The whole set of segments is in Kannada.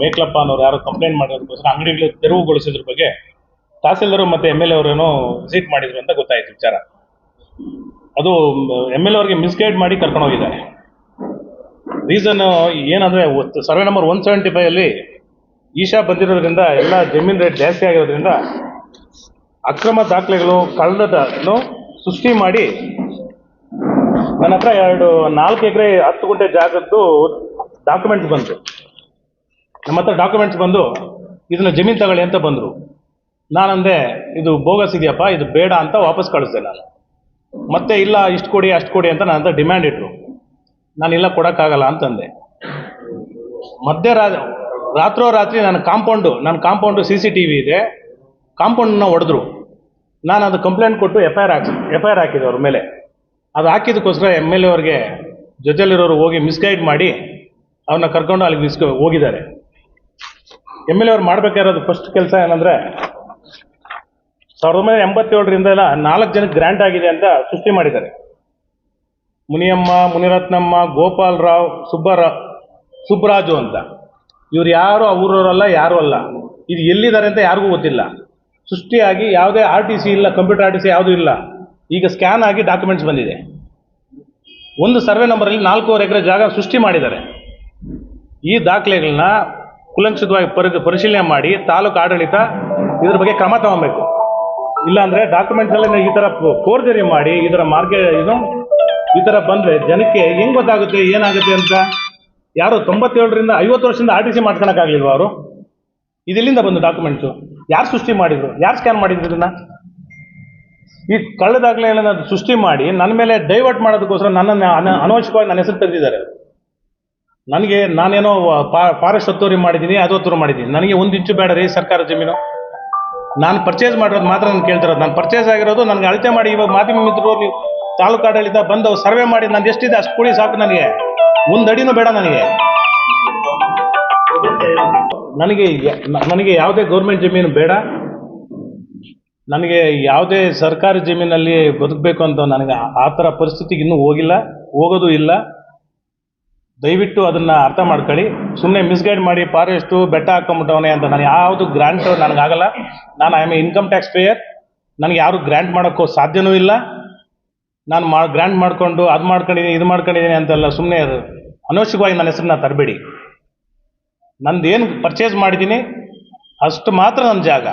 ಮೇಕ್ಲಪ್ಪ ಅನ್ನೋರು ಯಾರು ಕಂಪ್ಲೇಂಟ್ ಮಾಡಿರೋದಕ್ಕೋಸ್ಕರ ಅಂಗಡಿಗಳು ತೆರವುಗೊಳಿಸಿದ್ರ ಬಗ್ಗೆ ತಹಸೀಲ್ದಾರ್ ಮತ್ತೆ ಎಂ ಎಲ್ ಅವರೇನೋ ವಿಸಿಟ್ ಮಾಡಿದ್ರು ಅಂತ ಗೊತ್ತಾಯ್ತು ವಿಚಾರ. ಅದು ಎಂ ಎಲ್ ಅವ್ರಿಗೆ ಮಿಸ್ಗೈಡ್ ಮಾಡಿ ಕರ್ಕೊಂಡು ಹೋಗಿದ್ದಾರೆ. ರೀಸನ್ ಏನಂದ್ರೆ survey number one seventy five ಅಲ್ಲಿ ಈಶಾ ಬಂದಿರೋದ್ರಿಂದ ಎಲ್ಲ ಜಮೀನ್ ರೇಟ್ ಜಾಸ್ತಿ ಆಗಿರೋದ್ರಿಂದ ಅಕ್ರಮ ದಾಖಲೆಗಳು ಕಳ್ಳದನ್ನು ಸೃಷ್ಟಿ ಮಾಡಿ ನನ್ನ ಹತ್ರ ಎರಡು ನಾಲ್ಕು ಎಕರೆ ಹತ್ತು ಗುಂಟೆ ಜಾಗದ್ದು ಡಾಕ್ಯುಮೆಂಟ್ಸ್ ಬಂತು. ನಮ್ಮ ಹತ್ರ ಡಾಕ್ಯುಮೆಂಟ್ಸ್ ಬಂದು ಇದನ್ನ ಜಮೀನು ತಗೊಳ್ಳಿ ಅಂತ ಬಂದರು. ನಾನಂದೆ, ಇದು ಬೋಗಸ್ ಇದೆಯಪ್ಪ, ಇದು ಬೇಡ ಅಂತ ವಾಪಸ್ ಕಳಿಸ್ದೆ ನಾನು. ಮತ್ತೆ ಇಲ್ಲ, ಇಷ್ಟು ಕೊಡಿ, ಅಷ್ಟು ಕೊಡಿ ಅಂತ ನಾನು ಹತ್ರ ಡಿಮ್ಯಾಂಡ್ ನಾನು ಇಲ್ಲ, ಕೊಡೋಕ್ಕಾಗಲ್ಲ ಅಂತಂದೆ. ಮಧ್ಯರಾ ರಾತ್ರೋ ರಾತ್ರಿ ನಾನು ಕಾಂಪೌಂಡು ನನ್ನ compound C C T V ಇದೆ. ಕಾಂಪೌಂಡನ್ನ ಹೊಡೆದ್ರು ನಾನು ಅದು ಕಂಪ್ಲೇಂಟ್ ಕೊಟ್ಟು ಎಫ್ ಐ ಆರ್ ಹಾಕಿ ಎಫ್ ಐ ಆರ್ ಹಾಕಿದೆ ಅವ್ರ ಮೇಲೆ. ಅದು ಹಾಕಿದ್ದಕ್ಕೋಸ್ಕರ ಎಂ ಎಲ್ ಎ ಅವ್ರಿಗೆ ಜೊತೆಯಲ್ಲಿರೋರು ಹೋಗಿ ಮಿಸ್ಗೈಡ್ ಮಾಡಿ ಅವ್ರನ್ನ ಕರ್ಕೊಂಡು ಅಲ್ಲಿಗೆ ಮಿಸ್ ಹೋಗಿದ್ದಾರೆ. ಎಂ ಎಲ್ ಎ ಅವ್ರು ಫಸ್ಟ್ ಕೆಲಸ ಏನಂದ್ರೆ ಸಾವಿರದ ಒಂಬೈನೂರ ಎಂಬತ್ತೇಳರಿಂದ ನಾಲ್ಕು ಜನಕ್ಕೆ ಗ್ರ್ಯಾಂಟ್ ಆಗಿದೆ ಅಂತ ಸೃಷ್ಟಿ ಮಾಡಿದ್ದಾರೆ. ಮುನಿಯಮ್ಮ, ಮುನಿರತ್ನಮ್ಮ, ಗೋಪಾಲ್ ರಾವ್ ಸುಬ್ಬರಾವ್ ಸುಬ್ಬರಾಜು ಅಂತ. ಇವ್ರು ಯಾರು ಆ ಊರವರಲ್ಲ, ಯಾರು ಅಲ್ಲ. ಇದು ಎಲ್ಲಿದ್ದಾರೆ ಅಂತ ಯಾರಿಗೂ ಗೊತ್ತಿಲ್ಲ. ಸೃಷ್ಟಿಯಾಗಿ ಯಾವುದೇ ಆರ್ ಟಿ ಸಿ ಇಲ್ಲ ಕಂಪ್ಯೂಟರ್ ಆರ್ ಟಿ ಸಿ ಯಾವುದೂ ಇಲ್ಲ. ಈಗ ಸ್ಕ್ಯಾನ್ ಆಗಿ ಡಾಕ್ಯುಮೆಂಟ್ಸ್ ಬಂದಿದೆ. ಒಂದು ಸರ್ವೆ ನಂಬರಲ್ಲಿ ನಾಲ್ಕೂವರೆ ಎಕರೆ ಜಾಗ ಸೃಷ್ಟಿ ಮಾಡಿದ್ದಾರೆ. ಈ ದಾಖಲೆಗಳನ್ನ ಕುಲಂಕಷಿತವಾಗಿ ಪರಿ, ಪರಿಶೀಲನೆ ಮಾಡಿ ತಾಲೂಕು ಆಡಳಿತ ಇದ್ರ ಬಗ್ಗೆ ಕ್ರಮ ತಗೊಬೇಕು. ಇಲ್ಲಾಂದ್ರೆ ಡಾಕ್ಯುಮೆಂಟ್ಸ್ ಅಲ್ಲಿ ಈ ತರ ಫೋರ್ಜರಿ ಮಾಡಿ ಇದರ ಮಾರ್ಗ ಇದು, ಈ ತರ ಬಂದ್ರೆ ಜನಕ್ಕೆ ಹೆಂಗ್ ಗೊತ್ತಾಗುತ್ತೆ, ಏನಾಗುತ್ತೆ ಅಂತ ಯಾರು ತೊಂಬತ್ತೇಳರಿಂದ ಐವತ್ತು ವರ್ಷದಿಂದ ಆರ್ ಟಿ ಸಿ ಮಾಡ್ಕೊಳಕ್ಕಾಗಲಿಲ್ವ ಅವರು? ಇದೆಲ್ಲಿಂದ ಬಂದು ಡಾಕ್ಯುಮೆಂಟ್ಸು ಯಾರು ಸೃಷ್ಟಿ ಮಾಡಿದ್ರು? ಯಾರು ಸ್ಕ್ಯಾನ್ ಮಾಡಿದ್ರು ಇದನ್ನ? ಈ ಕಳ್ಳ ಅದು ಸೃಷ್ಟಿ ಮಾಡಿ ನನ್ನ ಮೇಲೆ ಡೈವರ್ಟ್ ಮಾಡೋದಕ್ಕೋಸ್ಕರ ನನ್ನನ್ನು ಅನ- ಅನವಶ್ಯಕವಾಗಿ ನನ್ನ ಹೆಸರು ತೆಗೆದಿದ್ದಾರೆ. ನನಗೆ ನಾನೇನೋ ಫಾರೆಸ್ಟ್ ಒತ್ತುವರಿ ಮಾಡಿದ್ದೀನಿ, ಅದು ಒತ್ತುವರಿ ಮಾಡಿದ್ದೀನಿ. ನನಗೆ ಒಂದು ಇಂಚು ಬೇಡ ರೀ ಸರ್ಕಾರ ಜಮೀನು. ನಾನು ಪರ್ಚೇಸ್ ಮಾಡಿರೋದು ಮಾತ್ರ ನಾನು ಕೇಳ್ತಿರೋದು. ನಾನು ಪರ್ಚೇಸ್ ಆಗಿರೋದು, ನನಗೆ ಅಳತೆ ಮಾಡಿ ಇವಾಗ ಮಾಧ್ಯಮ ಮಿತ್ರರು, ನೀವು ತಾಲೂಕು ಆಡಳಿತ ಬಂದು ಸರ್ವೆ ಮಾಡಿ ನಂದು ಎಷ್ಟಿದೆ, ಅಷ್ಟು ಕೂಡಿ ಸಾಕು ನನಗೆ. ಒಂದು ಬೇಡ ನನಗೆ. ನನಗೆ ನನಗೆ ಯಾವುದೇ ಗೌರ್ಮೆಂಟ್ ಜಮೀನು ಬೇಡ. ನನಗೆ ಯಾವುದೇ ಸರ್ಕಾರಿ ಜಮೀನಲ್ಲಿ ಬದುಕಬೇಕು ಅಂತ ನನಗೆ ಆ ಥರ ಪರಿಸ್ಥಿತಿಗೆ ಇನ್ನೂ ಹೋಗಿಲ್ಲ, ಹೋಗೋದು ಇಲ್ಲ. ದಯವಿಟ್ಟು ಅದನ್ನ ಅರ್ಥ ಮಾಡ್ಕೊಳ್ಳಿ. ಸುಮ್ಮನೆ ಮಿಸ್ಗೈಡ್ ಮಾಡಿ ಫಾರೆಸ್ಟು ಬೆಟ್ಟ ಹಾಕೊಂಬಿಟ್ಟವನೆ ಅಂತ ನಾನು ಯಾವುದು ಗ್ರಾಂಟ್ ನನಗಾಗಲ್ಲ. ನಾನು I am income tax payer ನನಗೆ ಯಾರು ಗ್ರಾಂಟ್ ಮಾಡೋಕ್ಕೂ ಸಾಧ್ಯನೂ ಇಲ್ಲ. ನಾನು ಮಾ ಗ್ರಾಂಟ್ ಮಾಡಿಕೊಂಡು ಅದು ಮಾಡ್ಕೊಂಡಿದ್ದೀನಿ ಇದು ಮಾಡ್ಕೊಂಡಿದ್ದೀನಿ ಅಂತೆಲ್ಲ ಸುಮ್ಮನೆ ಅದು ಅನವಶ್ಯಕವಾಗಿ ನನ್ನ ಹೆಸರನ್ನ ತರಬೇಡಿ. ನಂದು ಏನು ಪರ್ಚೇಸ್ ಮಾಡಿದ್ದೀನಿ ಅಷ್ಟು ಮಾತ್ರ ನನ್ನ ಜಾಗ.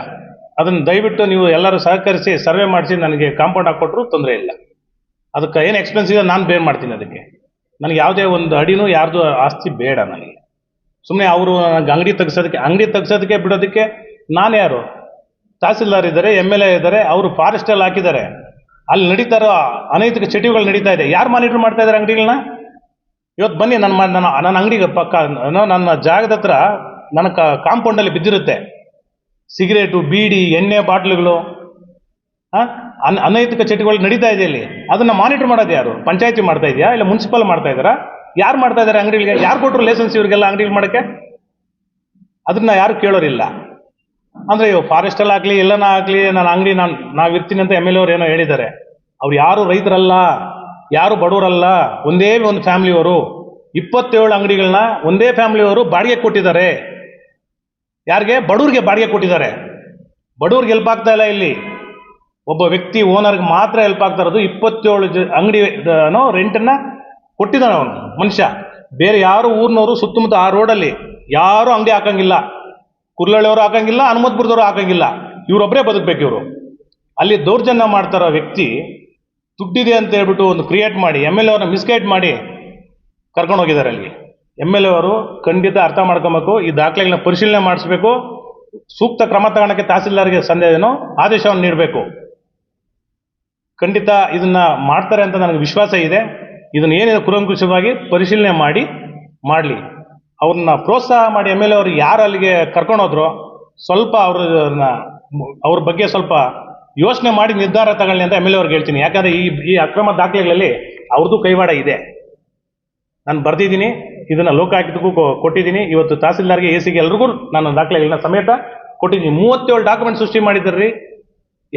ಅದನ್ನು ದಯವಿಟ್ಟು ನೀವು ಎಲ್ಲರೂ ಸಹಕರಿಸಿ, ಸರ್ವೆ ಮಾಡಿಸಿ, ನನಗೆ ಕಾಂಪೌಂಡ್ ಹಾಕ್ಕೊಟ್ರು ತೊಂದರೆ ಇಲ್ಲ. ಅದಕ್ಕೆ ಏನು ಎಕ್ಸ್ಪೆನ್ಸ್ ಇದೆ ನಾನು ಬೇರ್ ಮಾಡ್ತೀನಿ ಅದಕ್ಕೆ. ನನಗೆ ಯಾವುದೇ ಒಂದು ಅಡಿನೂ ಯಾರ್ದು ಆಸ್ತಿ ಬೇಡ ನನಗೆ. ಸುಮ್ಮನೆ ಅವರು ನನಗೆ ಅಂಗಡಿ ತೆಗ್ಸೋದಕ್ಕೆ ಅಂಗಡಿ ತೆಗ್ಸೋದಕ್ಕೆ ಬಿಡೋದಕ್ಕೆ ನಾನು ಯಾರು? ತಹಸೀಲ್ದಾರ್ ಇದ್ದಾರೆ ಎಂ ಎಲ್ ಎ ಇದ್ದಾರೆ ಅವರು ಫಾರೆಸ್ಟಲ್ಲಿ ಹಾಕಿದ್ದಾರೆ. ಅಲ್ಲಿ ನಡೀತಾ ಇರೋ ಅನೈತಿಕ ಚಟುವಟಿಕೆಗಳು ನಡೀತಾ ಇದೆ. ಯಾರು ಮಾನಿಟರ್ ಮಾಡ್ತಾ ಇದ್ದಾರೆ ಅಂಗಡಿಗಳನ್ನ ಇವತ್ತು ಬನ್ನಿ ನನ್ನ ನನ್ನ ನನ್ನ ಅಂಗಡಿಗೆ ಪಕ್ಕ ನನ್ನ ಜಾಗದ ಹತ್ರ ನನ್ನ ಕಾಂಪೌಂಡಲ್ಲಿ ಬಿದ್ದಿರುತ್ತೆ. ಸಿಗರೇಟು ಬೀಡಿ ಎಣ್ಣೆ ಬಾಟ್ಲುಗಳು ಆ, ಅನ್ ಅನೈತಿಕ ಚಟುವಟಿಕೆಗಳು ನಡೀತಾ ಇದೆ ಇಲ್ಲಿ. ಅದನ್ನ ಮಾನಿಟರ್ ಮಾಡೋದು ಯಾರು? ಪಂಚಾಯತಿ ಮಾಡ್ತಾ ಇದೆಯಾ? ಇಲ್ಲ ಮುನ್ಸಿಪಲ್ ಮಾಡ್ತಾ ಇದ್ದಾರಾ? ಯಾರು ಮಾಡ್ತಾ ಇದ್ದಾರೆ ಅಂಗಡಿಗಳಿಗೆ? ಯಾರು ಕೊಟ್ಟರು ಲೈಸೆನ್ಸ್ ಇವರಿಗೆಲ್ಲ ಅಂಗಡಿಗಳು ಮಾಡೋಕ್ಕೆ? ಅದನ್ನ ಯಾರು ಕೇಳೋರಿಲ್ಲ. ಅಂದ್ರೆ ಇವು ಫಾರೆಸ್ಟಲ್ಲಿ ಆಗಲಿ ಎಲ್ಲನ ಆಗಲಿ ನಾನು ಅಂಗಡಿ ನಾನು ನಾವು ಇರ್ತೀನಿ ಅಂತ ಎಂ ಎಲ್ ಅವ್ರು ಏನೋ ಹೇಳಿದ್ದಾರೆ. ಅವ್ರು ಯಾರು ರೈತರಲ್ಲ, ಯಾರು ಬಡವರಲ್ಲ, ಒಂದೇ ಒಂದು ಫ್ಯಾಮಿಲಿಯವರು ಇಪ್ಪತ್ತೇಳು ಅಂಗಡಿಗಳನ್ನ ಒಂದೇ ಫ್ಯಾಮಿಲಿಯವರು ಬಾಡಿಗೆ ಕೊಟ್ಟಿದ್ದಾರೆ. ಯಾರಿಗೆ? ಬಡವ್ರಿಗೆ ಬಾಡಿಗೆ ಕೊಟ್ಟಿದ್ದಾರೆ. ಬಡವ್ರಿಗೆ ಹೆಲ್ಪ್ ಆಗ್ತಾ ಇಲ್ಲ ಇಲ್ಲಿ. ಒಬ್ಬ ವ್ಯಕ್ತಿ ಓನರ್ಗೆ ಮಾತ್ರ ಹೆಲ್ಪ್ ಆಗ್ತಾ ಇರೋದು ಇಪ್ಪತ್ತೇಳು ಜ ಅಂಗಡಿ ರೆಂಟನ್ನು ಕೊಟ್ಟಿದ್ದಾನೆ ಅವನು, ಮನುಷ್ಯ. ಬೇರೆ ಯಾರು ಊರಿನವರು ಸುತ್ತಮುತ್ತ ಆ ರೋಡಲ್ಲಿ ಯಾರು ಅಂಗಡಿ ಹಾಕಂಗಿಲ್ಲ. ಕುರ್ಲಳ್ಳಿಯವರು ಹಾಕಂಗಿಲ್ಲ, ಹನುಮಂತಪುರದವರು ಹಾಕಂಗಿಲ್ಲ. ಇವರೊಬ್ಬರೇ ಬದುಕಬೇಕು ಇವರು. ಅಲ್ಲಿ ದೌರ್ಜನ್ಯ ಮಾಡ್ತಾರೋ ವ್ಯಕ್ತಿ ದುಡ್ಡಿದೆ ಅಂತ ಹೇಳ್ಬಿಟ್ಟು ಒಂದು ಕ್ರಿಯೇಟ್ ಮಾಡಿ ಎಂ ಎಲ್ ಅವ್ರನ್ನ ಮಿಸ್ಗೈಡ್ ಮಾಡಿ ಕರ್ಕೊಂಡು ಹೋಗಿದ್ದಾರೆ ಅಲ್ಲಿ. ಎಂ ಎಲ್ ಎ ಅವರು ಖಂಡಿತ ಅರ್ಥ ಮಾಡ್ಕೊಬೇಕು, ಈ ದಾಖಲೆಗಳನ್ನ ಪರಿಶೀಲನೆ ಮಾಡಿಸ್ಬೇಕು, ಸೂಕ್ತ ಕ್ರಮ ತಗೊಳಕ್ಕೆ ತಹಸೀಲ್ದಾರ್ಗೆ ಸಂದೇಹನೋ ಆದೇಶವನ್ನು ನೀಡಬೇಕು. ಖಂಡಿತ ಇದನ್ನ ಮಾಡ್ತಾರೆ ಅಂತ ನನಗೆ ವಿಶ್ವಾಸ ಇದೆ. ಇದನ್ನ ಏನಿದೆ ಕುಲಂಕುಷವಾಗಿ ಪರಿಶೀಲನೆ ಮಾಡಿ, ಮಾಡಲಿ. ಅವ್ರನ್ನ ಪ್ರೋತ್ಸಾಹ ಮಾಡಿ ಎಂ ಎಲ್ ಎ ಅವರು ಯಾರು ಅಲ್ಲಿಗೆ ಕರ್ಕೊಂಡೋದ್ರು, ಸ್ವಲ್ಪ ಅವ್ರನ್ನ, ಅವ್ರ ಬಗ್ಗೆ ಸ್ವಲ್ಪ ಯೋಚನೆ ಮಾಡಿ ನಿರ್ಧಾರ ತಗೊಳ್ಳಿ ಅಂತ ಎಂ ಎಲ್ ಎ ಅವ್ರಿಗೆ ಹೇಳ್ತೀನಿ. ಯಾಕಂದ್ರೆ ಈ ಈ ಅಕ್ರಮ ದಾಖಲೆಗಳಲ್ಲಿ ಅವ್ರದ್ದು ಕೈವಾಡ ಇದೆ. ನಾನು ಬರೆದಿದ್ದೀನಿ, ಇದನ್ನ ಲೋಕಾಯುಕ್ತಕ್ಕೂ ಕೊಟ್ಟಿದ್ದೀನಿ. ಇವತ್ತು ತಹಸೀಲ್ದಾರ್ಗೆ ಎ ಸಿಗೆ ಎಲ್ರಿಗೂ ನಾನು ದಾಖಲೆಗಳನ್ನ ಸಮೇತ ಕೊಟ್ಟಿದ್ದೀನಿ. ಮೂವತ್ತೇಳು ಡಾಕ್ಯುಮೆಂಟ್ ಸೃಷ್ಟಿ ಮಾಡಿದ್ರಿ.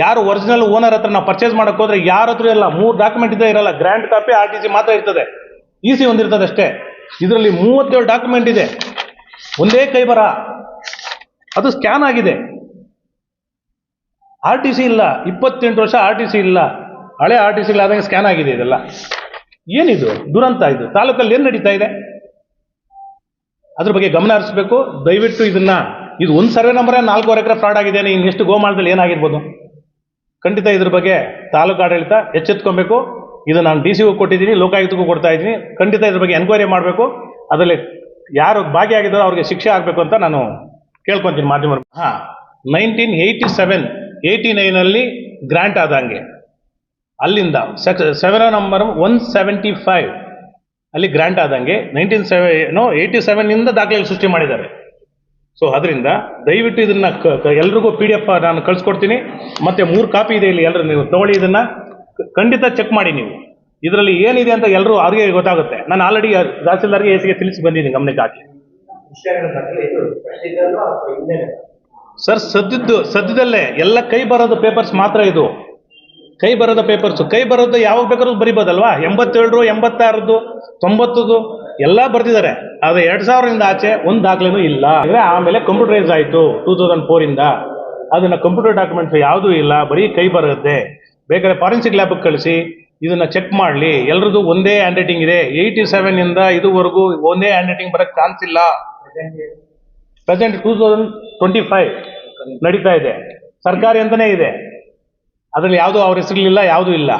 ಯಾರು ಒರಿಜಿನಲ್ ಓನರ್ ಹತ್ರ ನಾವು ಪರ್ಚೇಸ್ ಮಾಡಕ್ಕೆ ಹೋದ್ರೆ ಯಾರ ಹತ್ರ ಇಲ್ಲ, ಮೂರು ಡಾಕ್ಯುಮೆಂಟ್ ಇದ್ದೇ ಇರಲ್ಲ grant copy R T C ಮಾತ್ರ ಇರ್ತದೆ. ಇ ಸಿ ಒಂದಿರ್ತದೆ ಅಷ್ಟೇ. ಇದರಲ್ಲಿ ಮೂವತ್ತೇಳು ಡಾಕ್ಯುಮೆಂಟ್ ಇದೆ. ಒಂದೇ ಕೈ ಬರ. ಅದು ಸ್ಕ್ಯಾನ್ ಆಗಿದೆ. ಆರ್ ಟಿ ಸಿ ಇಲ್ಲ, ಇಪ್ಪತ್ತೆಂಟು ವರ್ಷ ಆರ್ ಟಿ ಸಿ ಇಲ್ಲ. ಹಳೆ ಆರ್ ಟಿ ಸಿ ಇಲ್ಲ ಆದಂಗೆ ಸ್ಕ್ಯಾನ್ ಆಗಿದೆ ಇದೆಲ್ಲ. ಏನಿದು? ದುರಂತ ಇದು. ತಾಲೂಕಲ್ಲಿ ಏನು ನಡೀತಾ ಇದೆ? ಅದ್ರ ಬಗ್ಗೆ ಗಮನ ಹರಿಸ್ಬೇಕು. ದಯವಿಟ್ಟು ಇದನ್ನ, ಇದು ಒಂದು ಸರ್ವೆ ನಂಬರೇ ನಾಲ್ಕೂವರೆ ಎಕರೆ ಫ್ರಾಡ್ ಆಗಿದೆ ಇನ್ನು ಎಷ್ಟು ಗೋಮಾಳದಲ್ಲಿ ಏನಾಗಿರ್ಬೋದು? ಖಂಡಿತ ಇದ್ರ ಬಗ್ಗೆ ತಾಲೂಕು ಆಡಳಿತ ಎಚ್ಚೆತ್ಕೊಬೇಕು. ಇದು ನಾನು ಡಿ ಸಿಗೂ ಕೊಟ್ಟಿದ್ದೀನಿ, ಲೋಕಾಯುಕ್ತಕ್ಕೂ ಕೊಡ್ತಾ ಇದ್ದೀನಿ. ಖಂಡಿತ ಇದ್ರ ಬಗ್ಗೆ ಎನ್ಕ್ವೈರಿ ಮಾಡಬೇಕು. ಅದರಲ್ಲಿ ಯಾರು ಭಾಗಿಯಾಗಿದ್ದಾರೋ ಅವ್ರಿಗೆ ಶಿಕ್ಷೆ ಆಗಬೇಕು ಅಂತ ನಾನು ಕೇಳ್ಕೊತೀನಿ ಮಾಧ್ಯಮ ಹಾಂ ನೈನ್ಟೀನ್ ಏಯ್ಟಿ ಸೆವೆನ್ ಏಯ್ಟಿ ನೈನಲ್ಲಿ ಗ್ರಾಂಟ್ ಆದಂಗೆ. ಅಲ್ಲಿಂದ seven number one seventy five ಅಲ್ಲಿ ಗ್ರ್ಯಾಂಟ್ ಆದಂಗೆ. ನೈನ್ಟೀನ್ ಸೆವೆನ್ ಏಯ್ಟಿ ಸೆವೆನ್ನಿಂದ ದಾಖಲೆಗಳು ಸೃಷ್ಟಿ ಮಾಡಿದ್ದಾರೆ. ಸೊ ಅದರಿಂದ ದಯವಿಟ್ಟು ಇದನ್ನ ಎಲ್ರಿಗೂ ಪಿ ಡಿ ಎಫ್ ನಾನು ಕಳಿಸ್ಕೊಡ್ತೀನಿ. ಮತ್ತೆ ಮೂರು ಕಾಪಿ ಇದೆ ಇಲ್ಲಿ ಎಲ್ಲರೂ ನೀವು ತಗೊಳ್ಳಿ ಇದನ್ನ. ಖಂಡಿತ ಚೆಕ್ ಮಾಡಿ ನೀವು. ಇದರಲ್ಲಿ ಏನಿದೆ ಅಂತ ಎಲ್ಲರೂ ಅವ್ರಿಗೆ ಗೊತ್ತಾಗುತ್ತೆ. ನಾನು ಆಲ್ರೆಡಿ ತಹಸೀಲ್ದಾರ್ಗೆ ಎಸಿಗೆ ತಿಳಿಸಿ ಬಂದಿದ್ದೀನಿ ಗಮನಕ್ಕೆ ಹಾಕಿ. ಸರ್ ಸದ್ಯದ್ದು, ಸದ್ಯದಲ್ಲೇ ಎಲ್ಲ ಕೈ ಬರೋದು ಪೇಪರ್ಸ್ ಮಾತ್ರ ಇದು. ಕೈ ಬರೋದ ಪೇಪರ್ಸ್ ಕೈ ಬರೋದು ಯಾವಾಗ ಬೇಕಾದ್ರೂ ಬರಿಬೋದಲ್ವಾ? ಎಂಬತ್ತೇಳರು ಎಂಬತ್ತಾರದ್ದು ತೊಂಬತ್ತದು. ಎಲ್ಲ ಬರ್ತಿದ್ದಾರೆ. ಆದ್ರೆ ಎರಡ್ ಸಾವಿರದಿಂದ ಆಚೆ ಒಂದು ದಾಖಲೆನೂ ಇಲ್ಲ. ಅಂದ್ರೆ ಆಮೇಲೆ ಕಂಪ್ಯೂಟರೈಸ್ ಆಯಿತು ಟೂ ತೌಸಂಡ್ ಫೋರಿಂದ ಅದನ್ನ ಕಂಪ್ಯೂಟರ್ ಡಾಕ್ಯುಮೆಂಟ್ಸ್ ಯಾವುದೂ ಇಲ್ಲ. ಬರೀ ಕೈ ಬರುತ್ತೆ. ಬೇಕಾದ್ರೆ ಫಾರೆನ್ಸಿಕ್ ಲ್ಯಾಬ್ಗೆ ಕಳಿಸಿ, ಇದನ್ನ ಚೆಕ್ ಮಾಡಲಿ. ಎಲ್ರದ್ದು ಒಂದೇ ಹ್ಯಾಂಡ್ ರೈಟಿಂಗ್ ಇದೆ. ಏಯ್ಟಿ ಸೆವೆನ್ ಇಂದ ಇದುವರೆಗೂ ಒಂದೇ ಹ್ಯಾಂಡ್ ರೈಟಿಂಗ್ ಬರಕ್ ಚಾನ್ಸ್ ಇಲ್ಲ. Present two thousand twenty five ನಡೀತಾ ಇದೆ. ಸರ್ಕಾರಿ ಅಂತಾನೆ ಇದೆ. ಅದರಲ್ಲಿ ಯಾವುದೂ ಅವ್ರ ಹೆಸರಿಲಿಲ್ಲ ಯಾವುದೂ ಇಲ್ಲ.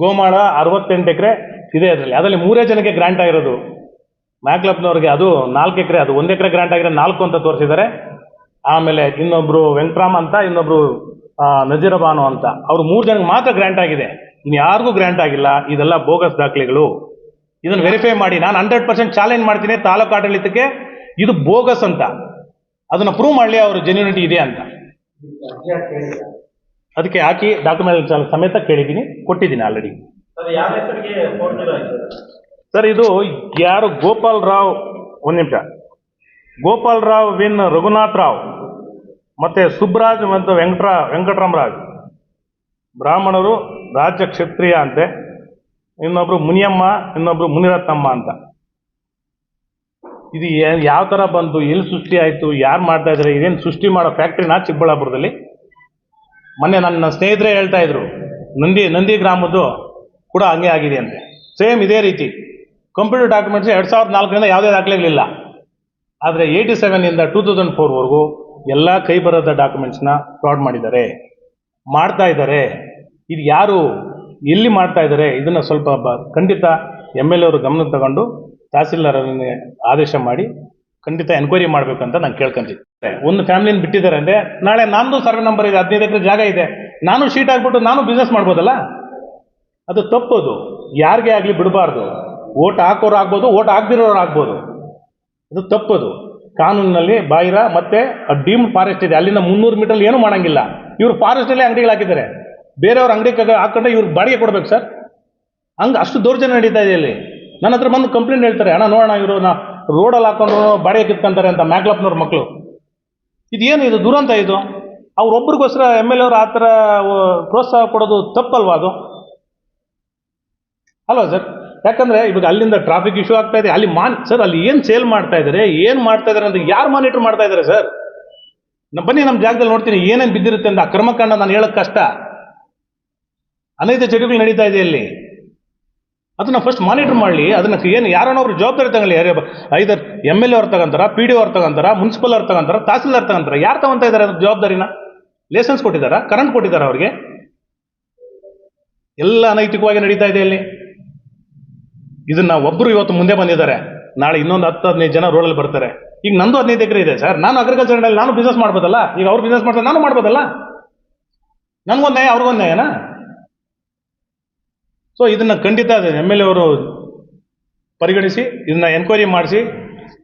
ಗೋಮಾಳ ಅರವತ್ತೆಂಟು ಎಕರೆ ಇದೆ ಅದರಲ್ಲಿ. ಅದರಲ್ಲಿ ಮೂರೇ ಜನಕ್ಕೆ ಗ್ರಾಂಟ್ ಆಗಿರೋದು. ಮ್ಯಾಕ್ಲಪ್ನವ್ರಿಗೆ ಅದು ನಾಲ್ಕು ಎಕರೆ, ಅದು ಒಂದು ಎಕರೆ ಗ್ರಾಂಟ್ ಆಗಿರೋ ನಾಲ್ಕು ಅಂತ ತೋರಿಸಿದ್ದಾರೆ. ಆಮೇಲೆ ಇನ್ನೊಬ್ಬರು ವೆಂಕಟ್ರಾಮ್ ಅಂತ ಇನ್ನೊಬ್ಬರು ನಜೀರಬಾನು ನಜೀರ ಬಾನು ಅಂತ. ಅವರು ಮೂರು ಜನಕ್ಕೆ ಮಾತ್ರ ಗ್ರಾಂಟ್ ಆಗಿದೆ. ಇನ್ನು ಯಾರಿಗೂ ಗ್ರಾಂಟ್ ಆಗಿಲ್ಲ. ಇದೆಲ್ಲ ಬೋಗಸ್ ದಾಖಲೆಗಳು. ಇದನ್ನು ವೆರಿಫೈ ಮಾಡಿ. ನಾನು ಹಂಡ್ರೆಡ್ ಪರ್ಸೆಂಟ್ ಚಾಲೆಂಜ್ ಮಾಡ್ತೀನಿ. ತಾಲೂಕು ಆಡಳಿತಕ್ಕೆ ಇದು ಬೋಗಸ್ ಅಂತ. ಅದನ್ನು ಪ್ರೂವ್ ಮಾಡಲಿ ಅವ್ರ ಜೆನ್ಯುನಿಟಿ ಇದೆ ಅಂತ. ಅದಕ್ಕೆ ಹಾಕಿ ಡಾಕ್ಯುಮೆಂಟ್ ಸಮೇತ ಕೇಳಿದ್ದೀನಿ ಕೊಟ್ಟಿದ್ದೀನಿ ಆಲ್ರೆಡಿ ಸರ್ ಇದು ಯಾರು? ಗೋಪಾಲ್ ರಾವ್ ಒಂದು ನಿಮಿಷ. ಗೋಪಾಲ್ ರಾವ್ ವಿನ್ ರಘುನಾಥ್ ರಾವ್ ಮತ್ತೆ ಸುಬ್ರಾಜ್ ಮತ್ತು ವೆಂಕಟರಾ ವೆಂಕಟರಾಮರಾಜ್. ಬ್ರಾಹ್ಮಣರು ರಾಜ್ಯ ಕ್ಷತ್ರಿಯ ಅಂತೆ. ಇನ್ನೊಬ್ರು ಮುನಿಯಮ್ಮ ಇನ್ನೊಬ್ರು ಮುನಿರತ್ನಮ್ಮ ಅಂತ. ಇದು ಯಾವ ಥರ ಬಂತು ಎಲ್ಲಿ ಸೃಷ್ಟಿ ಆಯಿತು ಯಾರು ಮಾಡ್ತಾ ಇದ್ದಾರೆ ಇದೇನು ಸೃಷ್ಟಿ ಮಾಡೋ ಫ್ಯಾಕ್ಟ್ರಿನಾ ಚಿಕ್ಕಬಳ್ಳಾಪುರದಲ್ಲಿ. ಮೊನ್ನೆ ನನ್ನ ಸ್ನೇಹಿತರೆ ಹೇಳ್ತಾ ಇದ್ರು, ನಂದಿ ನಂದಿ ಗ್ರಾಮದ್ದು ಕೂಡ ಹಂಗೆ ಆಗಿದೆ ಅಂತೆ. ಸೇಮ್ ಇದೇ ರೀತಿ. ಕಂಪ್ಯೂಟರ್ ಡಾಕ್ಯುಮೆಂಟ್ಸ್ ಎರಡು ಸಾವಿರದ ನಾಲ್ಕರಿಂದ ಯಾವುದೇ ದಾಖಲೆಗಳಿಲ್ಲ. ಆದರೆ ಏಯ್ಟಿ ಸೆವೆನಿಂದ ಟೂ ತೌಸಂಡ್ ಫೋರ್ವರೆಗೂ ಎಲ್ಲ ಕೈ ಬರದ ಡಾಕ್ಯುಮೆಂಟ್ಸ್ನ ಫ್ರಾಡ್ ಮಾಡಿದ್ದಾರೆ. ಮಾಡ್ತಾ ಇದ್ದಾರೆ. ಇದು ಯಾರು ಎಲ್ಲಿ ಮಾಡ್ತಾ ಇದ್ದಾರೆ, ಇದನ್ನು ಸ್ವಲ್ಪ ಖಂಡಿತ ಎಂ ಎಲ್ ಎ ಅವರು ಗಮನಕ್ಕೆ ತಗೊಂಡು ತಹಸೀಲ್ದಾರರನ್ನೇ ಆದೇಶ ಮಾಡಿ ಖಂಡಿತ ಎನ್ಕ್ವೈರಿ ಅಂತ ನಾನು ಕೇಳ್ಕೊಂತೀನಿ. ಒಂದು ಫ್ಯಾಮಿಲಿನ ಬಿಟ್ಟಿದ್ದಾರೆ ಅಂದ್ರೆ, ನಾಳೆ ನಂದು ಸರ್ವೆ ನಂಬರ್ ಇದೆ, ಹದಿನೈದು ಎಕರೆ ಜಾಗ ಇದೆ. ನಾನು ಶೀಟ್ ಹಾಕ್ಬಿಟ್ಟು ನಾನು ಬಿಸ್ನೆಸ್ ಮಾಡ್ಬೋದಲ್ಲ? ಅದು ತಪ್ಪದು. ಯಾರಿಗೆ ಆಗಲಿ ಬಿಡಬಾರ್ದು. ಓಟ್ ಹಾಕೋರು ಆಗ್ಬೋದು ಓಟ್ ಹಾಕ್ದಿರೋರು ಆಗ್ಬೋದು. ಅದು ತಪ್ಪದು. ಕಾನೂನಿನಲ್ಲಿ ಬಾಹಿರ ಮತ್ತೆ ಡೀಮ್ ಫಾರೆಸ್ಟ್ ಇದೆ. ಅಲ್ಲಿಂದ ಮುನ್ನೂರು ಮೀಟರ್ ಏನು ಮಾಡಂಗಿಲ್ಲ. ಇವ್ರು ಫಾರೆಸ್ಟಲ್ಲೇ ಅಂಗಡಿಗಳು ಹಾಕಿದ್ದಾರೆ. ಬೇರೆಯವ್ರ ಅಂಗಡಿ ಹಾಕೊಂಡ್ರೆ ಇವ್ರು ಬಾಡಿಗೆ ಕೊಡ್ಬೇಕು ಸರ್? ಹಂಗೆ ಅಷ್ಟು ದೌರ್ಜನ್ಯ ನಡೀತಾ ಇದೆ ಇಲ್ಲಿ. ನನ್ನ ಹತ್ರ ಬಂದು ಕಂಪ್ಲೇಂಟ್ ಹೇಳ್ತಾರೆ. ಅಣ್ಣ ನೋಡೋಣ ಇವರು ನಾ ರೋಡಲ್ಲಿ ಹಾಕೊಂಡು ಬಾಡಿಗೆ ಕಿತ್ಕೊಂತಾರೆ ಅಂತ ಮ್ಯಾಕ್ಲಪ್ನವ್ರ ಮಕ್ಕಳು ಇದೇನು ಇದು ದುರಂತ ಇದು? ಅವ್ರೊಬ್ರಿಗೋಸ್ಕರ ಎಂ ಎಲ್ ಎವ್ರು ಆ ಥರ ಪ್ರೋತ್ಸಾಹ ಕೊಡೋದು ತಪ್ಪಲ್ವಾ ಅದು? ಅಲ್ವಾ ಸರ್? ಯಾಕಂದರೆ ಇವಾಗ ಅಲ್ಲಿಂದ ಟ್ರಾಫಿಕ್ ಇಶ್ಯೂ ಆಗ್ತಾ ಇದೆ. ಅಲ್ಲಿ ಮಾನ್, ಸರ್, ಅಲ್ಲಿ ಏನು ಸೇಲ್ ಮಾಡ್ತಾ ಇದ್ದಾರೆ ಏನು ಮಾಡ್ತಾ ಇದ್ದಾರೆ ಅಂತ ಯಾರು ಮಾನಿಟ್ರ್ ಮಾಡ್ತಾ ಇದ್ದಾರೆ ಸರ್? ನಮ್ಮ ಬನ್ನಿ ನಮ್ಮ ಜಾಗದಲ್ಲಿ ನೋಡ್ತೀನಿ, ಏನೇನು ಬಿದ್ದಿರುತ್ತೆ ಅಂತ ಆ ಕ್ರಮಕಾಂಡ ನಾನು ಹೇಳೋಕ್ಕೆ ಕಷ್ಟ. ಅನೈತ ಚಟುವಟಿಕೆ ನಡೀತಾ ಇದೆ ಇಲ್ಲಿ. ಅದನ್ನ ಫಸ್ಟ್ ಮಾನಿಟರ್ ಮಾಡಲಿ, ಅದನ್ನ ಏನು ಯಾರೋ ಒಬ್ರು ಜವಾಬ್ದಾರಿ ತಗೊಳ್ಳಿ, ಯಾರೇ ಐದರ್ ಎಂ ಎಲ್ ಎ ಅವ್ರು ತಗೊಂತಾರ ಪಿ ಡಿ ಅವ್ರು ತಗೊಂತಾರ ಮುನ್ಸಿಪಲ್ ಅವ್ರು ತಗೊಂತಾರ, ತಹಸೀಲ್ದಾರ್ ತಗೊಂತಾರ, ಯಾರು ತಗೊಂತಾ ಇದ್ದಾರೆ ಅದ್ರ ಜವಾಬ್ದಾರಿನ? ಲೈಸೆನ್ಸ್ ಕೊಟ್ಟಿದ್ದಾರಾ ಕರೆಂಟ್ ಕೊಟ್ಟಿದ್ದಾರೆ ಅವ್ರಿಗೆ? ಎಲ್ಲ ಅನೈತಿಕವಾಗಿ ನಡೀತಾ ಇದೆ ಇಲ್ಲಿ. ಇದನ್ನ ಒಬ್ಬರು ಇವತ್ತು ಮುಂದೆ ಬಂದಿದ್ದಾರೆ. ನಾಳೆ ಇನ್ನೊಂದು ಹತ್ತು, ಹದಿನೈದು ಜನ ರೋಡಲ್ಲಿ ಬರ್ತಾರೆ. ಈಗ ನಂದು ಹದಿನೈದು ಎಕರೆ ಇದೆ ಸರ್. ನಾನು ಅಗ್ರಿಕಲ್ಚರ್ ನಾನು ಬಿಸ್ನೆಸ್ ಮಾಡ್ಬೋದಲ್ಲ? ಈಗ ಅವ್ರು ಬಿಸ್ನೆಸ್ ಮಾಡ್ತಾರೆ, ನಾನು ಮಾಡ್ಬೋದಲ್ಲ? ನನಗೊಂದು ನ್ಯಾಯ, ಅವ್ರಿಗೊಂದು ನ್ಯಾಯನಾ? ಸೊ ಇದನ್ನ ಖಂಡಿತ ಎಂ ಎಲ್ ಎ ಅವರು ಪರಿಗಣಿಸಿ, ಇದನ್ನ ಎನ್ಕ್ವೈರಿ ಮಾಡಿಸಿ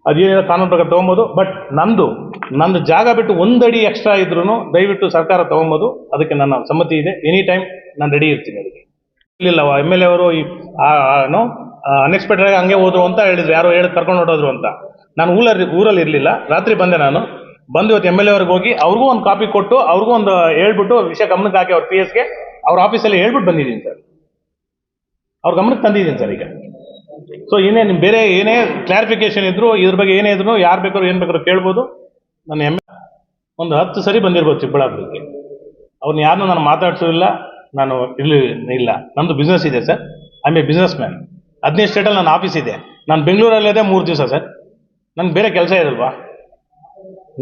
ಅದೇನಿದೆ ಕಾನೂನು ಪ್ರಕಾರ ತೊಗೊಬೋದು. ಬಟ್ ನಂದು ನಂದು ಜಾಗ ಬಿಟ್ಟು ಒಂದಡಿ ಎಕ್ಸ್ಟ್ರಾ ಇದ್ರೂ ದಯವಿಟ್ಟು ಸರ್ಕಾರ ತೊಗೊಬೋದು. ಅದಕ್ಕೆ ನನ್ನ ಸಮ್ಮತಿ ಇದೆ. ಎನಿ ಟೈಮ್ ನಾನು ರೆಡಿ ಇರ್ತೀನಿ ಅದಕ್ಕೆ. ಇಲ್ಲಿಲ್ಲ ಎಂ ಎಲ್ ಎ ಅವರು ಈ ಏನು ಅನ್ಎಕ್ಸ್ಪೆಕ್ಟೆಡ್ ಆಗಿ ಹಂಗೆ ಹೋದ್ರು ಅಂತ ಹೇಳಿದ್ರು. ಯಾರೋ ಹೇಳಿ ಕರ್ಕೊಂಡು ಹೊರಟೋದ್ರು ಅಂತ. ನಾನು ಊರಲ್ಲಿ ಊರಲ್ಲಿ ಇರಲಿಲ್ಲ. ರಾತ್ರಿ ಬಂದೆ ನಾನು. ಬಂದು ಇವತ್ತು ಎಂ ಎಲ್ ಎ ಅವ್ರಿಗೆ ಹೋಗಿ ಅವ್ರಿಗೂ ಒಂದು ಕಾಪಿ ಕೊಟ್ಟು ಅವ್ರಿಗೂ ಒಂದು ಹೇಳ್ಬಿಟ್ಟು ವಿಷಯ ಗಮನಕ್ಕೆ ಹಾಕಿ ಅವ್ರ ಪಿ ಎಸ್ಗೆ ಅವ್ರ ಆಫೀಸಲ್ಲಿ ಹೇಳ್ಬಿಟ್ಟು ಬಂದಿದ್ದೀನಿ ಸರ್. ಅವ್ರ ಗಮನಕ್ಕೆ ತಂದಿದ್ದೀನಿ ಸರ್ ಈಗ. ಸೊ ಏನೇ ನಿಮ್ಮ ಬೇರೆ ಏನೇ ಕ್ಲಾರಿಫಿಕೇಶನ್ ಇದ್ರು, ಇದ್ರ ಬಗ್ಗೆ ಏನೇ ಇದ್ರು ಯಾರು ಬೇಕಾದ್ರೂ, ಏನು ಬೇಕಾದ್ರೂ ಕೇಳ್ಬೋದು. ನನ್ನ ಎಮ್ಮೆ ಒಂದು ಹತ್ತು ಸರಿ ಬಂದಿರ್ಬೋದು ಚಿಕ್ಕಬಳ್ಳಾಪುರಕ್ಕೆ. ಅವ್ರನ್ನ ಯಾರನ್ನೂ ನಾನು ಮಾತಾಡ್ಸೋದಿಲ್ಲ, ನಾನು ಇಲ್ಲಿ ಇಲ್ಲ. ನಮ್ಮದು ಬಿಸ್ನೆಸ್ ಇದೆ sir. I a business man ಹದಿನೈದು ಸ್ಟೇಟಲ್ಲಿ ನನ್ನ ಆಫೀಸ್ ಇದೆ. ನಾನು ಬೆಂಗಳೂರಲ್ಲಿದೆ ಮೂರು ದಿವಸ ಸರ್. ನನಗೆ ಬೇರೆ ಕೆಲಸ ಇರಲ್ವಾ?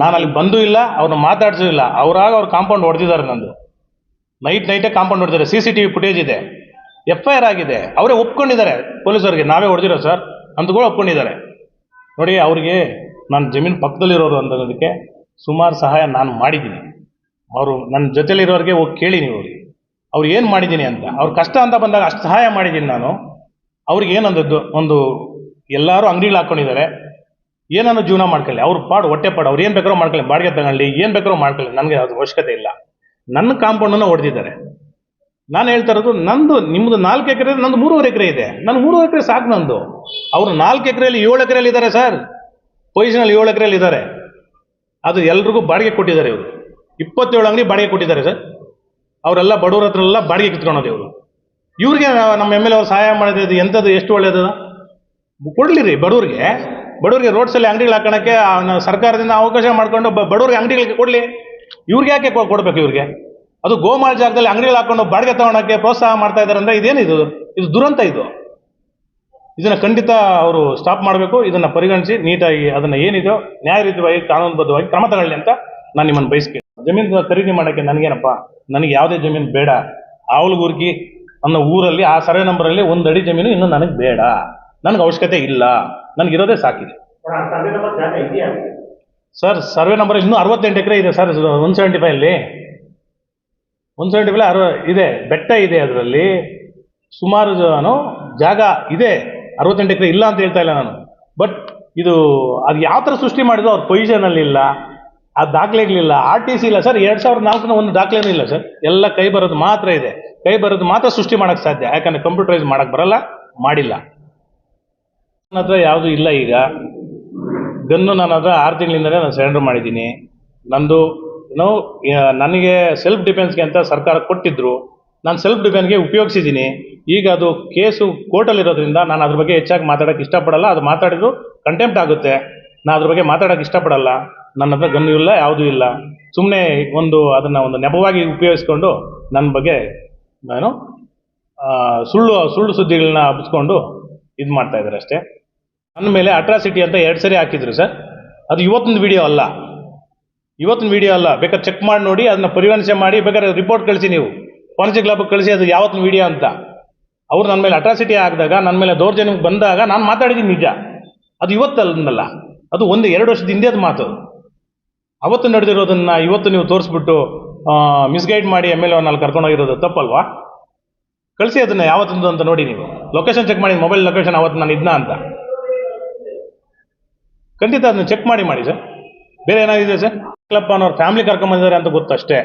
ನಾನು ಅಲ್ಲಿ ಬಂದೂ ಇಲ್ಲ ಅವ್ರನ್ನ ಮಾತಾಡ್ಸೂ ಇಲ್ಲ. ಅವ್ರಾಗ ಅವ್ರು ಕಾಂಪೌಂಡ್ ಹೊಡೆದಿದ್ದಾರೆ ನಂದು. ನೈಟ್ ನೈಟೇ ಕಾಂಪೌಂಡ್ ಹೊಡೆದಿದ್ದಾರೆ C C T V footage ಇದೆ. ಎಫ್ ಐ ಆರ್ ಆಗಿದೆ. ಅವರೇ ಒಪ್ಕೊಂಡಿದ್ದಾರೆ. ಪೊಲೀಸರಿಗೆ ನಾವೇ ಹೊಡೆದಿರೋ ಸರ್. ಅಂತ ಕೂಡ ಒಪ್ಕೊಂಡಿದ್ದಾರೆ. ನೋಡಿ, ಅವರಿಗೆ ನಾನು ಜಮೀನು ಪಕ್ಕದಲ್ಲಿರೋರು ಅನ್ನೋದಕ್ಕೆ ಸುಮಾರು ಸಹಾಯ ನಾನು ಮಾಡಿದ್ದೀನಿ. ಅವರು ನನ್ನ ಜೊತೆಲಿರೋರಿಗೆ ಹೋಗಿ ಕೇಳಿ ನೀವು ಅವ್ರಿಗೆ. ಅವ್ರು ಏನು ಮಾಡಿದ್ದೀನಿ ಅಂತ. ಅವ್ರ ಕಷ್ಟ ಅಂತ ಬಂದಾಗ ಅಷ್ಟು ಸಹಾಯ ಮಾಡಿದ್ದೀನಿ ನಾನು. ಅವ್ರಿಗೆ ಏನಂದದ್ದು? ಒಂದು ಎಲ್ಲರೂ ಅಂಗಡಿಗಳು ಹಾಕ್ಕೊಂಡಿದ್ದಾರೆ ಏನನ್ನು ಜೀವನ ಮಾಡ್ಕೊಳ್ಳಿ. ಅವ್ರ ಪಾಡು, ಹೊಟ್ಟೆ ಪಾಡು. ಅವ್ರು ಏನು ಬೇಕಾದ್ರೂ ಮಾಡ್ಕೊಳ್ಳಿ. ಬಾಡಿಗೆ ತಗೊಳ್ಳಿ. ಏನು ಬೇಕಾದ್ರೂ ಮಾಡ್ಕೊಳ್ಳಿ. ನನಗೆ ಅದು ಅವಶ್ಯಕತೆ ಇಲ್ಲ. ನನ್ನ ಕಾಂಪೌಂಡನ್ನು ಹೊಡೆದಿದ್ದಾರೆ. ನಾನು ಹೇಳ್ತಾ ಇರೋದು, ನಂದು ನಿಮ್ಮದು ನಾಲ್ಕು ಎಕರೆ ನಂದು ಮೂರುವರೆ ಎಕರೆ ಇದೆ. ನನ್ನ ಮೂರುವರೆ ಎಕರೆ ಸಾಕು ನಂದು. ಅವರು ನಾಲ್ಕು ಎಕರೆಯಲ್ಲಿ ಏಳು ಎಕರೆಯಲ್ಲಿ ಇದ್ದಾರೆ ಸರ್. ಪೊಸಿಷನಲ್ಲಿ ಏಳು ಎಕರೆಯಲ್ಲಿ ಇದ್ದಾರೆ. ಅದು ಎಲ್ರಿಗೂ ಬಾಡಿಗೆ ಕೊಟ್ಟಿದ್ದಾರೆ ಇವರು. ಇಪ್ಪತ್ತೇಳು ಅಂಗಡಿ ಬಾಡಿಗೆ ಕೊಟ್ಟಿದ್ದಾರೆ ಸರ್. ಅವರೆಲ್ಲ ಬಡವ್ರ ಹತ್ರ ಎಲ್ಲ ಬಾಡಿಗೆ ಕಿತ್ಕೊಳೋದು ಇವರು. ಇವ್ರಿಗೆ ನಮ್ಮ ಎಂ ಎಲ್ ಅವ್ರು ಸಹಾಯ ಮಾಡಿದ್ರೆ ಎಂಥದ್ದು, ಎಷ್ಟು ಒಳ್ಳೆಯದು ಕೊಡಲಿ ರೀ ಬಡವ್ರಿಗೆ. ಬಡವ್ರಿಗೆ ರೋಡ್ಸಲ್ಲಿ ಅಂಗಡಿಗಳು ಹಾಕೋಣಕ್ಕೆ ಸರ್ಕಾರದಿಂದ ಅವಕಾಶ ಮಾಡ್ಕೊಂಡು ಬಡವ್ರಿಗೆ ಅಂಗಡಿಗಳಿಗೆ ಕೊಡಲಿ. ಇವ್ರಿಗೆ ಯಾಕೆ ಕೊಡ್ಬೇಕು ಇವ್ರಿಗೆ? ಅದು ಗೋಮಾಳ ಜಾಗದಲ್ಲಿ ಅಂಗಡಿಗಳು ಹಾಕೊಂಡು ಬಾಡಿಗೆ ತಗೊಳಕ್ಕೆ ಪ್ರೋತ್ಸಾಹ ಮಾಡ್ತಾ ಇದ್ದಾರೆ ಅಂದ್ರೆ ಇದೇನಿದು ಇದು? ದುರಂತ ಇದು. ಇದನ್ನ ಖಂಡಿತ ಅವರು ಸ್ಟಾಪ್ ಮಾಡಬೇಕು. ಇದನ್ನ ಪರಿಗಣಿಸಿ ನೀಟಾಗಿ ಅದನ್ನ ಏನಿದೆಯೋ ನ್ಯಾಯ ರೀತಿಯಾಗಿ ಕಾನೂನುಬದ್ಧವಾಗಿ ಕ್ರಮ ತಗೊಳ್ಳಿ ಅಂತ ನಾನು ನಿಮ್ಮನ್ನು ಬಯಸ್ತೀನಿ. ಜಮೀನು ಖರೀದಿ ಮಾಡೋಕ್ಕೆ ನನಗೇನಪ್ಪ? ನನಗೆ ಯಾವುದೇ ಜಮೀನು ಬೇಡ. ಆವಲಗುರ್ಗಿ ಅನ್ನೋ ಊರಲ್ಲಿ ಆ ಸರ್ವೆ ನಂಬರಲ್ಲಿ ಒಂದು ಅಡಿ ಜಮೀನು ಇನ್ನು ನನಗೆ ಬೇಡ. ನನಗೆ ಅವಶ್ಯಕತೆ ಇಲ್ಲ. ನನಗಿರೋದೇ ಸಾಕಿದೆ. ಸರ್ ಸರ್ವೆ ನಂಬರ್ ಇನ್ನೂ ಅರವತ್ತೆಂಟು ಎಕರೆ ಇದೆ ಸರ್. ಒನ್ ಸೆವೆಂಟಿ ಫೈವಲ್ಲಿ ಒನ್ ಸೆವೆಂಟಿ ಮೇಲೆ ಅರ ಇದೆ, ಬೆಟ್ಟ ಇದೆ ಅದರಲ್ಲಿ. ಸುಮಾರು ಜನ, ಜಾಗ ಇದೆ, ಅರವತ್ತೆಂಟು ಎಕರೆ ಇಲ್ಲ ಅಂತ ಹೇಳ್ತಾ ಇಲ್ಲ ನಾನು. ಬಟ್ ಇದು, ಅದು ಯಾವ ಥರ ಸೃಷ್ಟಿ ಮಾಡಿದ್ರು ಅವ್ರ ಪೊಸಿಷನಲ್ಲಿ ಇಲ್ಲ, ಆ ದಾಖಲೆಗಳಿಲ್ಲ ಆರ್ ಟಿ ಸಿ ಇಲ್ಲ ಸರ್ ಎರಡು ಸಾವಿರದ ನಾಲ್ಕನ ಒಂದು ದಾಖಲೆನೂ ಇಲ್ಲ ಸರ್ ಎಲ್ಲ ಕೈ ಬರೋದು ಮಾತ್ರ ಇದೆ. ಕೈ ಬರೋದು ಮಾತ್ರ ಸೃಷ್ಟಿ ಮಾಡೋಕ್ಕೆ ಸಾಧ್ಯ. ಯಾಕಂದರೆ ಕಂಪ್ಯೂಟರೈಸ್ ಮಾಡೋಕ್ಕೆ ಬರಲ್ಲ, ಮಾಡಿಲ್ಲ. ನನ್ನ ಹತ್ರ ಯಾವುದೂ ಇಲ್ಲ ಈಗ. ಗನ್ನು ನನ್ನ ಹತ್ರ ಆರು ತಿಂಗಳಿಂದಲೇ ನಾನು ಸರೆಂಡರ್ ಮಾಡಿದ್ದೀನಿ. ನಂದು ಆ, ನನಗೆ ಸೆಲ್ಫ್ ಡಿಫೆನ್ಸ್ಗೆ ಅಂತ ಸರ್ಕಾರ ಕೊಟ್ಟಿದ್ದರು ನಾನು ಸೆಲ್ಫ್ ಡಿಫೆನ್ಸ್ಗೆ ಉಪಯೋಗಿಸಿದ್ದೀನಿ ಈಗ ಅದು ಕೇಸು ಕೋರ್ಟಲ್ಲಿರೋದ್ರಿಂದ ನಾನು ಅದ್ರ ಬಗ್ಗೆ ಹೆಚ್ಚಾಗಿ ಮಾತಾಡೋಕ್ಕೆ ಇಷ್ಟಪಡಲ್ಲ. ಅದು ಮಾತಾಡಿದ್ರು ಕಂಟೆಂಪ್ಟ್ ಆಗುತ್ತೆ. ನಾನು ಅದ್ರ ಬಗ್ಗೆ ಮಾತಾಡೋಕ್ಕೆ ಇಷ್ಟಪಡಲ್ಲ. ನನ್ನ ಹತ್ರ ಗನ್ನು ಇಲ್ಲ ಯಾವುದೂ ಇಲ್ಲ. ಸುಮ್ಮನೆ ಒಂದು ಅದನ್ನು ಒಂದು ನೆಪವಾಗಿ ಉಪಯೋಗಿಸ್ಕೊಂಡು ನನ್ನ ಬಗ್ಗೆ ನಾನು ಸುಳ್ಳು ಸುಳ್ಳು ಸುದ್ದಿಗಳನ್ನ ಹಬ್ಬಿಸ್ಕೊಂಡು ಇದು ಮಾಡ್ತಾ ಇದ್ದಾರೆ ಅಷ್ಟೇ. ನನ್ನ ಮೇಲೆ ಅಟ್ರಾಸಿಟಿ ಅಂತ ಎರಡು ಸರಿ ಹಾಕಿದ್ರು ಸರ್. ಅದು ಇವತ್ತಿನ ವಿಡಿಯೋ ಅಲ್ಲ. ಇವತ್ತಿನ ವಿಡಿಯೋ ಅಲ್ಲ. ಬೇಕಾದ್ರೆ ಚೆಕ್ ಮಾಡಿ ನೋಡಿ, ಅದನ್ನ ಪರಿಗಣಿಸೆ ಮಾಡಿ, ಬೇಕಾದ್ರೆ ರಿಪೋರ್ಟ್ ಕಳಿಸಿ ನೀವು. ಫಾರೆನ್ಸಿಕ್ ಲ್ಯಾಬ್ಗೆ ಕಳಿಸಿ, ಅದು ಯಾವತ್ತಿನ ವಿಡಿಯೋ ಅಂತ. ಅವ್ರು ನನ್ನ ಮೇಲೆ ಅಟ್ರಾಸಿಟಿ ಆಗಿದಾಗ ನನ್ನ ಮೇಲೆ ದೌರ್ಜನ್ಯಕ್ಕೆ ಬಂದಾಗ ನಾನು ಮಾತಾಡಿದ್ದೀನಿ ನಿಜ. ಅದು ಇವತ್ತಲ್ಲ ಅದು ಒಂದು ಎರಡು ವರ್ಷದ ಹಿಂದೆ ಮಾತು. ಅವತ್ತು ನಡೆದಿರೋದನ್ನ ಇವತ್ತು ನೀವು ತೋರಿಸ್ಬಿಟ್ಟು ಮಿಸ್ಗೈಡ್ ಮಾಡಿ ಎಂ ಎಲ್ ಅವ್ರನ್ನ ಕರ್ಕೊಂಡೋಗಿರೋದು ತಪ್ಪಲ್ವಾ? ಕಳಿಸಿ ಅದನ್ನ ಯಾವತ್ತು ಅಂತ ನೋಡಿ ನೀವು. ಲೊಕೇಶನ್ ಚೆಕ್ ಮಾಡಿ ಮೊಬೈಲ್ ಲೊಕೇಶನ್ ಅವತ್ತು ನಾನು ಇದ್ನ ಅಂತ. ಖಂಡಿತ ಅದನ್ನ ಚೆಕ್ ಮಾಡಿ ಮಾಡಿ ಸರ್. ಬೇರೆ ಏನಾಗಿದೆ ಸರ್? ಕ್ಲಬ್ ಅನ್ನೋರು ಫ್ಯಾಮಿಲಿ ಕರ್ಕೊಂಡ್ ಬಂದಿದ್ದಾರೆ ಅಂತ ಗೊತ್ತು ಅಷ್ಟೇ.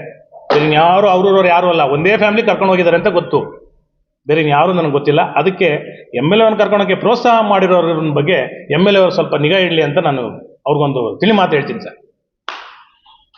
ಬೇರೆ ಯಾರು, ಅವ್ರವ್ರವ್ರು ಯಾರು ಅಲ್ಲ, ಒಂದೇ ಫ್ಯಾಮಿಲಿ ಕರ್ಕೊಂಡು ಹೋಗಿದ್ದಾರೆ ಅಂತ ಗೊತ್ತು. ಬೇರೆ ಯಾರು ನನಗೆ ಗೊತ್ತಿಲ್ಲ. ಅದಕ್ಕೆ ಎಂ ಎಲ್ ಎವನ್ ಕರ್ಕೊಳಕ್ಕೆ ಪ್ರೋತ್ಸಾಹ ಮಾಡಿರೋರ ಬಗ್ಗೆ ಎಂ ಎಲ್ ಎ ಅವರು ಸ್ವಲ್ಪ ನಿಗಾ ಇಡಲಿ ಅಂತ ನಾನು ಅವ್ರಿಗೊಂದು ತಿಳಿ ಮಾತು ಹೇಳ್ತೀನಿ ಸರ್.